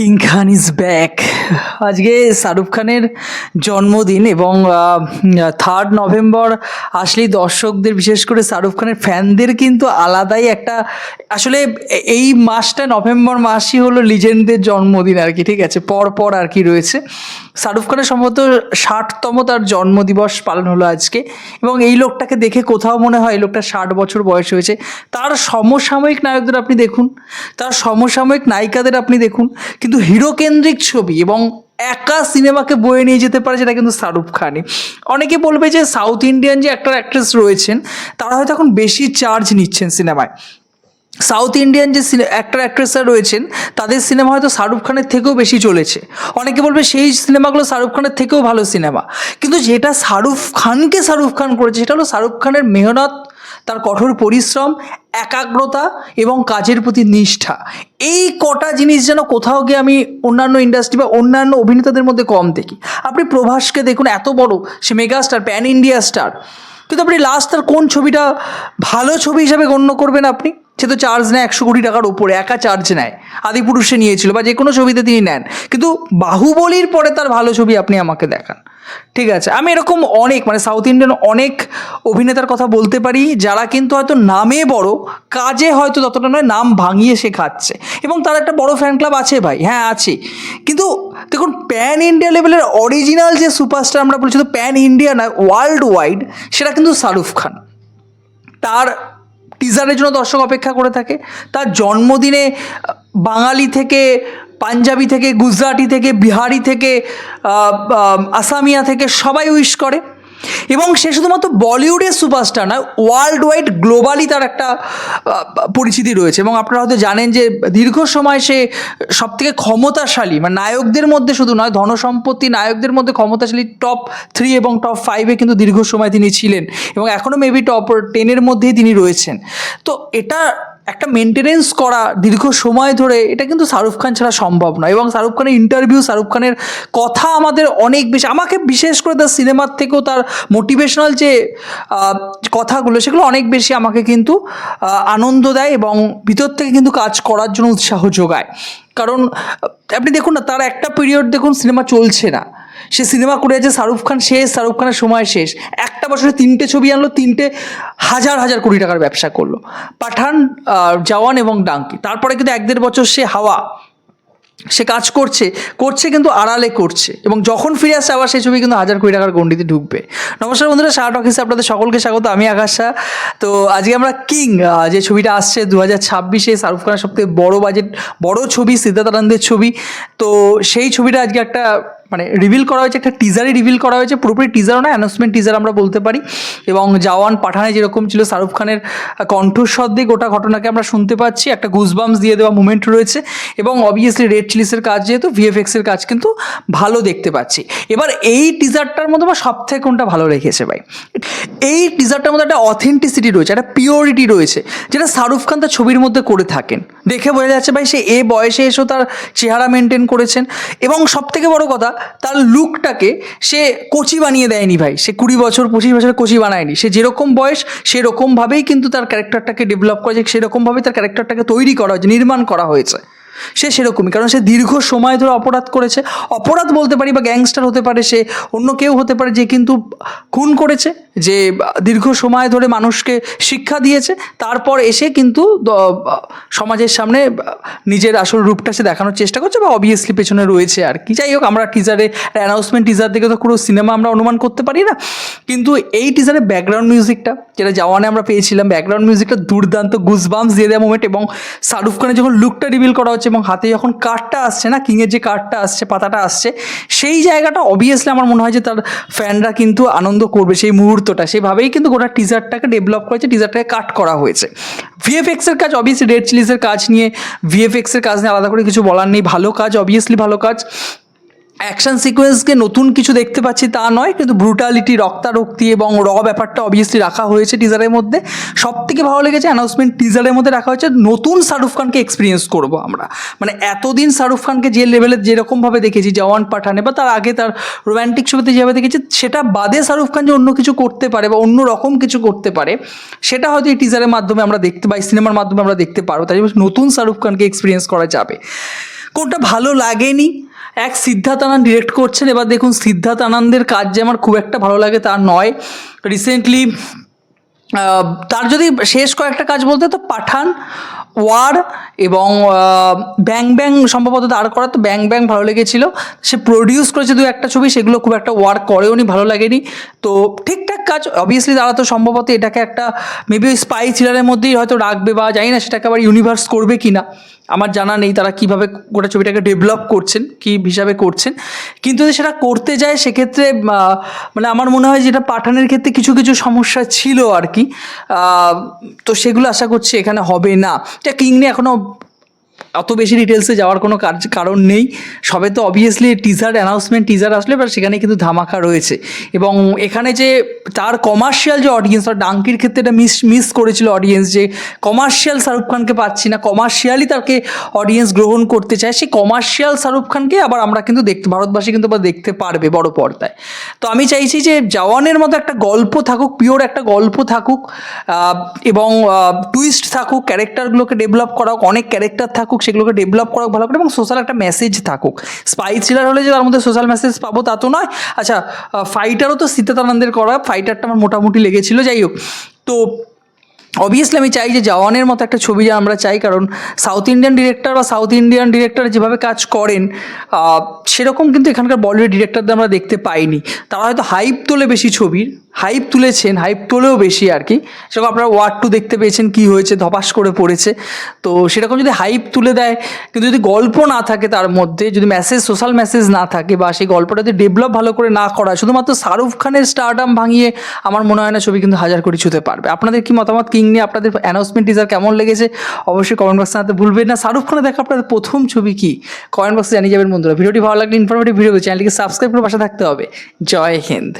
King Khan is back আজকে শাহরুখ খানের জন্মদিন এবং থার্ড নভেম্বর আসলেই দর্শকদের, বিশেষ করে শাহরুখ খানের ফ্যানদের কিন্তু আলাদাই একটা, আসলে এই মাসটা নভেম্বর মাসই হলো লিজেন্ডদের জন্মদিন আর কি, ঠিক আছে? পর পর আর কি রয়েছে। শাহরুখ খানের সম্ভবত ষাটতম তার জন্মদিবস পালন হলো আজকে এবং এই লোকটাকে দেখে কোথাও মনে হয় এই লোকটা ষাট বছর বয়স হয়েছে। তার সমসাময়িক নায়কদের আপনি দেখুন, তার সমসাময়িক নায়িকাদের আপনি দেখুন কিন্তু হিরো কেন্দ্রিক ছবি এবং একা সিনেমাকে বয়ে নিয়ে যেতে পারে সেটা কিন্তু শাহরুখ খানই অনেকে বলবে যে সাউথ ইন্ডিয়ান যে অ্যাক্টর অ্যাক্ট্রেস রয়েছেন, তারা হয়তো এখন বেশি চার্জ নিচ্ছেন সিনেমায়। সাউথ ইন্ডিয়ান যে অ্যাক্টর অ্যাক্ট্রেসরা রয়েছেন, তাদের সিনেমা হয়তো শাহরুখ খানের থেকেও বেশি চলেছে। অনেকে বলবে সেই সিনেমাগুলো শাহরুখ খানের থেকেও ভালো সিনেমা। কিন্তু যেটা শাহরুখ খানকে শাহরুখ খান করেছে, সেটা হলো শাহরুখ খানের মেহনত তার কঠোর পরিশ্রম, একাগ্রতা এবং কাজের প্রতি নিষ্ঠা। এই কটা জিনিস যেন কোথাও গিয়ে আমি অন্যান্য ইন্ডাস্ট্রি বা অন্যান্য অভিনেতাদের মধ্যে কম দেখি। আপনি প্রভাসকে দেখুন, এত বড়, সে মেগাস্টার প্যান ইন্ডিয়া স্টার কিন্তু আপনি লাস্ট তার কোন ছবিটা ভালো ছবি হিসাবে গণ্য করবেন আপনি? সে তো চার্জ নেয় একশো কোটি টাকার উপরে, একা চার্জ নেয়। আদিপুরুষে নিয়েছিল বা যে কোনো ছবিতে তিনি নেন। কিন্তু বাহুবলীর পরে তার ভালো ছবি আপনি আমাকে দেখান। ঠিক আছে। আমি এরকম অনেক মানে সাউথ ইন্ডিয়ান অনেক অভিনেতার কথা বলতে পারি, যারা কিন্তু হয়তো নামে বড়, কাজে হয়তো ততটা নয়, নাম ভাঙিয়ে সে খাচ্ছে। এবং তার একটা বড় ফ্যান ক্লাব আছে ভাই হ্যাঁ আছে। কিন্তু দেখুন প্যান ইন্ডিয়া লেভেলের অরিজিনাল যে সুপারস্টার আমরা বলছি, তো প্যান ইন্ডিয়া না ওয়ার্ল্ড ওয়াইড সেটা কিন্তু শাহরুখ খান তার টিজারের জন্য দর্শক অপেক্ষা করে থাকে, তার জন্মদিনে বাঙালি থেকে, পাঞ্জাবি থেকে, গুজরাটি থেকে, বিহারি থেকে আসামিয়া থেকে সবাই উইশ করে। এবং সে শুধুমাত্র বলিউডের সুপারস্টার নয় ওয়ার্ল্ড ওয়াইড গ্লোবালি তার একটা পরিচিতি রয়েছে। এবং আপনারা হয়তো জানেন যে দীর্ঘ সময় সে সবথেকে ক্ষমতাশালী মানে নায়কদের মধ্যে শুধু নয়, ধনসম্পত্তি নায়কদের মধ্যে ক্ষমতাশালী টপ থ্রি এবং টপ ফাইভে কিন্তু দীর্ঘ সময় তিনি ছিলেন। এবং এখনও মেবি টপ টেনের মধ্যেই তিনি রয়েছেন। তো এটা একটা মেনটেনেন্স করা দীর্ঘ সময় ধরে এটা কিন্তু শাহরুখ খান ছাড়া সম্ভব নয় এবং শাহরুখ খানের ইন্টারভিউ শাহরুখ খানের কথা আমাদের অনেক বেশি, আমাকে বিশেষ করে তার সিনেমার থেকেও তার মোটিভেশনাল যে কথাগুলো, সেগুলো অনেক বেশি আমাকে কিন্তু আনন্দ দেয় এবং ভিতর থেকে কিন্তু কাজ করার জন্য উৎসাহ যোগায়। কারণ, আপনি দেখুন না, তার একটা পিরিয়ড দেখুন সিনেমা চলছে না। সে সিনেমা করে আছে শাহরুখ খান শেষ শাহরুখ খানের সময় শেষ। একটা বছরে তিনটে ছবি আনলো, তিনটে হাজার হাজার কোটি টাকার ব্যবসা করল। পাঠান জওয়ান এবং ডাঙ্কি। তারপরে কিন্তু এক দেড় বছর সে হাওয়া। সে কাজ করছে করছে কিন্তু আড়ালে করছে। এবং যখন ফিরে আসছে আবার সেই ছবি কিন্তু হাজার কোটি টাকার গণ্ডিতে ঢুকবে। নমস্কার বন্ধুরা শাহ টকিসে আপনাদের সকলকে স্বাগত। আমি আকাশা তো আজকে আমরা কিং যে ছবিটা আসছে দু হাজার ছাব্বিশে শাহরুখ খানের সবথেকে বড় বাজেট বড় ছবি সিদ্ধার্থ আনন্দের ছবি। তো সেই ছবিটা আজকে একটা মানে রিভিল করা হয়েছে, একটা টিজারই রিভিল করা হয়েছে, পুরোপুরি টিজারও না অ্যানাউন্সমেন্ট টিজার আমরা বলতে পারি। এবং জওয়ান পাঠানে যেরকম ছিল শাহরুখ খানের কণ্ঠস্বর দিয়ে গোটা ঘটনাকে আমরা শুনতে পাচ্ছি, একটা গুজবামস দিয়ে দেওয়া মুমেন্ট রয়েছে। এবং অবভিয়াসলি রেড চিলিসের কাজ যেহেতু ভিএফএক্সের কাজ কিন্তু ভালো দেখতে পাচ্ছি। এবার এই টিজারটার মধ্যে আমার সব থেকে কোনটা ভালো লেগেছে ভাই? এই টিজারটার মধ্যে একটা অথেন্টিসিটি রয়েছে, একটা পিওরিটি রয়েছে, যেটা শাহরুখ খান তার ছবির মধ্যে করে থাকেন। দেখে বোঝা যাচ্ছে ভাই, সে এ বয়সে এসেও তার চেহারা মেনটেন করেছেন। এবং সব থেকে বড় কথা তার লুকটাকে সে কোচি বানিয়ে দেয়নি ভাই। সে কুড়ি বছর, পঁচিশ বছর কোচি বানায়নি। সে যেরকম বয়স, সেরকমভাবেই কিন্তু তার ক্যারেক্টারটাকে ডেভেলপ করা যায় সেরকমভাবেই তার ক্যারেক্টারটাকে তৈরি করা হয়েছে, নির্মাণ করা হয়েছে। সে সেরকমই, কারণ সে দীর্ঘ সময় ধরে অপরাধ করেছে। অপরাধ বলতে পারি বা গ্যাংস্টার হতে পারে, সে অন্য কেউ হতে পারে যে কিন্তু খুন করেছে, যে দীর্ঘ সময় ধরে মানুষকে শিক্ষা দিয়েছে, তারপর এসে কিন্তু সমাজের সামনে নিজের আসল রূপটা সে দেখানোর চেষ্টা করছে বা অবভিয়াসলি পেছনে রয়েছে আর কি। যাই হোক, আমরা টিজারে অ্যানাউন্সমেন্ট টিজার দেখে তো পুরো সিনেমা আমরা অনুমান করতে পারি না। কিন্তু এই টিজারে ব্যাকগ্রাউন্ড মিউজিকটা যেটা জওয়ানে আমরা পেয়েছিলাম ব্যাকগ্রাউন্ড মিউজিকটা দুর্দান্ত গুজবামস দিয়ে দেওয়া মোমেন্ট এবং শাহরুখ খানের যখন লুকটা রিভিল করা হচ্ছে এবং হাতে যখন কার্ডটা আসছে না, কিংয়ের যে কার্ডটা আসছে, পাতাটা আসছে, সেই জায়গাটা অবভিয়াসলি আমার মনে হয় যে তার ফ্যানরা কিন্তু আনন্দ করবে সেই মুহূর্তটা। সেভাবেই কিন্তু গোটা টিজারটাকে ডেভেলপ করেছে টিজারটাকে কাট করা হয়েছে। ভিএফএক্সের কাজ অবভিয়াসলি রেড চিলিসের কাজ নিয়ে ভিএফএক্সের কাজ নিয়ে আলাদা করে কিছু বলার নেই। ভালো কাজ অবভিয়াসলি ভালো কাজ। অ্যাকশন সিকোয়েন্সকে নতুন কিছু দেখতে পাচ্ছি তা নয়, কিন্তু ব্রুটালিটি রক্তারক্তি এবং র ব্যাপারটা অবভিয়াসলি রাখা হয়েছে টিজারের মধ্যে। সব থেকে ভালো লেগেছে অ্যানাউন্সমেন্ট টিজারের মধ্যে রাখা হয়েছে, নতুন শাহরুখ খানকে এক্সপিরিয়েন্স করব আমরা। মানে এতদিন শাহরুখ খানকে যে লেভেলে যেরকমভাবে দেখেছি, জওয়ান পাঠানে বা তার আগে তার রোম্যান্টিক ছবিতে যেভাবে দেখেছি, সেটা বাদে শাহরুখ খান যে অন্য কিছু করতে পারে বা অন্য রকম কিছু করতে পারে, সেটা হয়তো এই টিজারের মাধ্যমে আমরা দেখতে পাই সিনেমার মাধ্যমে আমরা দেখতে পারব। তাই নতুন শাহরুখ খানকে এক্সপিরিয়েন্স করা যাবে। কোনটা ভালো লাগেনি? এক সিদ্ধার্থ আনন্দ ডিরেক্ট করছেন। এবার দেখুন, সিদ্ধার্থ আনন্দের কাজ যে আমার খুব একটা ভালো লাগে তা নয়। রিসেন্টলি তার যদি শেষ কয়েকটা কাজ বলতে তো পাঠান, ওয়ার এবং ব্যাং ব্যাং সম্ভবত তার করা তো ব্যাং ব্যাং ভালো লেগেছিল। সে প্রডিউস করেছে দু একটা ছবি, সেগুলো খুব একটা ওয়ার করেও নি, ভালো লাগেনি। তো ঠিকঠাক কাজ অবভিয়াসলি তারা তো সম্ভবত এটাকে একটা মেবি ওই স্পাই থ্রিলারের মধ্যেই হয়তো রাখবে বা জানি না সেটাকে আবার ইউনিভার্স করবে কি না আমার জানা নেই তারা কীভাবে গোটা ছবিটাকে ডেভেলপ করছেন, কি হিসাবে করছেন। কিন্তু যদি সেটা করতে যায়, সেক্ষেত্রে মানে আমার মনে হয় যেটা পাঠানের ক্ষেত্রে কিছু কিছু সমস্যা ছিল আর কি। তো সেগুলো আশা করছি এখানে হবে না। এটা কিং নিয়ে এখনও অত বেশি ডিটেলসে যাওয়ার কোনো কাজ, কারণ নেই। সবে তো অবভিয়াসলি টিজার অ্যানাউন্সমেন্ট টিজার আসলে, এবার সেখানে কিন্তু ধামাকা রয়েছে। এবং এখানে যে তার কমার্শিয়াল যে অডিয়েন্স আর ডাঙ্কির ক্ষেত্রে এটা মিস মিস করেছিল অডিয়েন্স যে কমার্শিয়াল শাহরুখ খানকে পাচ্ছি না কমার্শিয়ালি তাকে অডিয়েন্স গ্রহণ করতে চায়, সেই কমার্শিয়াল শাহরুখ খানকে আবার আমরা কিন্তু দেখতে ভারতবাসী কিন্তু আবার দেখতে পারবে বড় পর্দায়। তো আমি চাইছি যে জওয়ানের মতো একটা গল্প থাকুক পিওর একটা গল্প থাকুক এবং টুইস্ট থাকুক ক্যারেক্টারগুলোকে ডেভেলপ করা অনেক ক্যারেক্টার থাকুক সেগুলোকে ডেভেলপ করা ভালো করে, এবং সোশ্যাল একটা মেসেজ থাকুক। স্পাই থ্রিলার হলে যে তার মধ্যে সোশ্যাল মেসেজ পাবো তা তো নয়। আচ্ছা ফাইটারও তো সীতাতানন্দের করা। ফাইটারটা আমার মোটামুটি লেগেছিল। যাই হোক, তো অবভিয়াসলি আমি চাই যে জওয়ানের মতো একটা ছবি যা আমরা চাই, কারণ সাউথ ইন্ডিয়ান ডিরেক্টর বা সাউথ ইন্ডিয়ান ডিরেক্টর যেভাবে কাজ করেন সেরকম কিন্তু এখানকার বলিউড ডিরেক্টরদের আমরা দেখতে পাইনি। তারা হয়তো হাইপ তোলে বেশি ছবির হাইপ তুলেছেন হাইপ তোলেও বেশি আর কি। সেরকম আপনারা ওয়ার্ড টু দেখতে পেয়েছেন, কি হয়েছে, ধপাস করে পড়েছে। তো সেরকম যদি হাইপ তুলে দেয়, কিন্তু যদি গল্প না থাকে তার মধ্যে, যদি মেসেজ সোশ্যাল মেসেজ না থাকে বা সেই গল্পটা যদি ডেভেলপ ভালো করে না করা শুধুমাত্র শাহরুখ খানের স্টারডাম ভাঙিয়ে আমার মনে হয় না ছবি কিন্তু হাজার কোটি ছুতে পারবে। আপনাদের কি মতামত? কিং নিয়ে আপনাদের অ্যানাউন্সমেন্ট টিজার কেমন লেগেছে, অবশ্যই কমেন্ট বক্সে জানাতে ভুলবেন না। শাহরুখ খানের দেখা আপনাদের প্রথম ছবি কি? কমেন্ট বক্সে জানিয়ে যাবেন বন্ধুরা। ভিডিওটি ভালো লাগলে ইনফরমেটিভ ভিডিও চ্যানেলটিকে সাবস্ক্রাইব করে পাশে থাকতে হবে। জয় হিন্দ।